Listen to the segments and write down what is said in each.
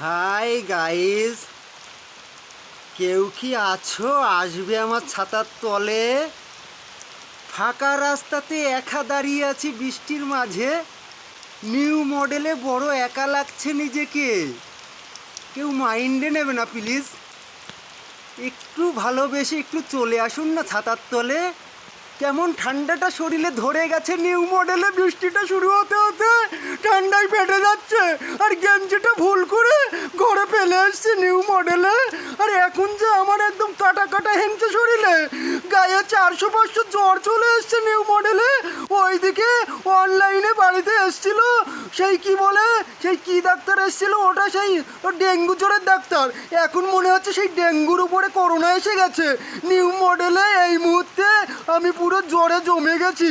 Hi guys. কেউ কি আছো? আসবে আমার ছাতার তলে। ফাঁকা রাস্তাতে একা দাঁড়িয়ে আছি বৃষ্টির মাঝে। নিউ মডেলে বড় একা লাগছে নিজেকে। কেউ মাইন্ডে নেবে না, প্লিজ। একটু ভালোবেসে একটু চলে আসুন না ছাতার তলে। কেমন ঠান্ডাটা শরীরে ধরে গেছে নিউ মডেলে বৃষ্টিটা শুরু হতে হতে। ঠান্ডায় ফেটে যাচ্ছে। আর গেঞ্জিটা ভুল করে এসছে নিউ মডেলে আর এখন যে আমার একদম কাটা কাটা হেংছে শরীরে। গায়ে চারশো পাঁচশো জ্বর চলে এসছে নিউ মডেলে ওইদিকে অনলাইনে বাড়িতে এসছিল। সেই কি বলে? সেই কি ডাক্তার এসেছিল? ওটা সেই ডেঙ্গু জ্বরের ডাক্তার। এখন মনে হচ্ছে সেই ডেঙ্গুর উপরে করোনা এসে গেছে। নিউ মডেলে এই মুহূর্তে আমি পুরো জ্বরে জমে গেছি।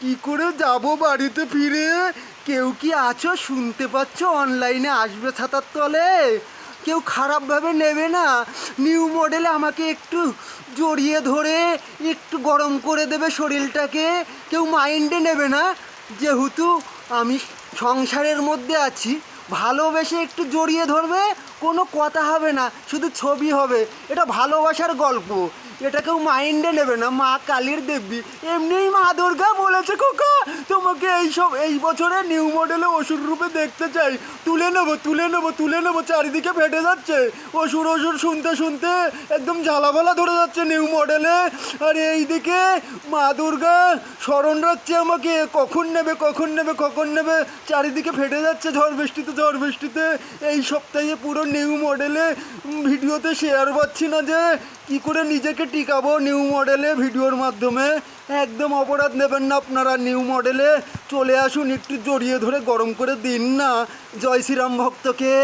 কি করে যাব বাড়িতে ফিরে? কেউ কি আছো? শুনতে পাচ্ছ? অনলাইনে আসবে ছাতার তলে। কেউ খারাপভাবে নেবে না। নিউ মডেল আমাকে একটু জড়িয়ে ধরে, একটু গরম করে দেবে শরীরটাকে। কেউ মাইন্ডে নেবে না। যেহেতু আমি সংসারের মধ্যে আছি ভালোবেসে একটু জড়িয়ে ধরবে, কোনো কথা হবে না, শুধু ছবি হবে। এটা ভালোবাসার গল্প। এটা কেউ মাইন্ডে নেবে না, মা কালীর দেবী। এমনিই মা দুর্গা বলেছে কোকা তোমাকে এইসব এই বছরে নিউ মডেলে অসুর রূপে দেখতে চাই। তুলে নেব তুলে নেব তুলে নেব, চারিদিকে ফেটে যাচ্ছে। অসুর অসুর শুনতে শুনতে একদম ঝালাফালা ধরে যাচ্ছে নিউ মডেলে আর এইদিকে মা দুর্গা স্মরণ রাখছে আমাকে, কখন নেবে কখন নেবে কখন নেবে, চারিদিকে ফেটে যাচ্ছে ঝড় বৃষ্টিতে ঝড় বৃষ্টিতে এই সপ্তাহে পুরো নিউ মডেলে ভিডিওতে শেয়ার পাচ্ছি না যে কি করে নিজেকে টিকাবো নিউ মডেলে ভিডিওর মাধ্যমে। একদম অপরাধ নেবেন না আপনারা নিউ মডেলে চলে আসুন একটু জড়িয়ে ধরে গরম করে দিন না। জয় শ্রীরাম ভক্তকে।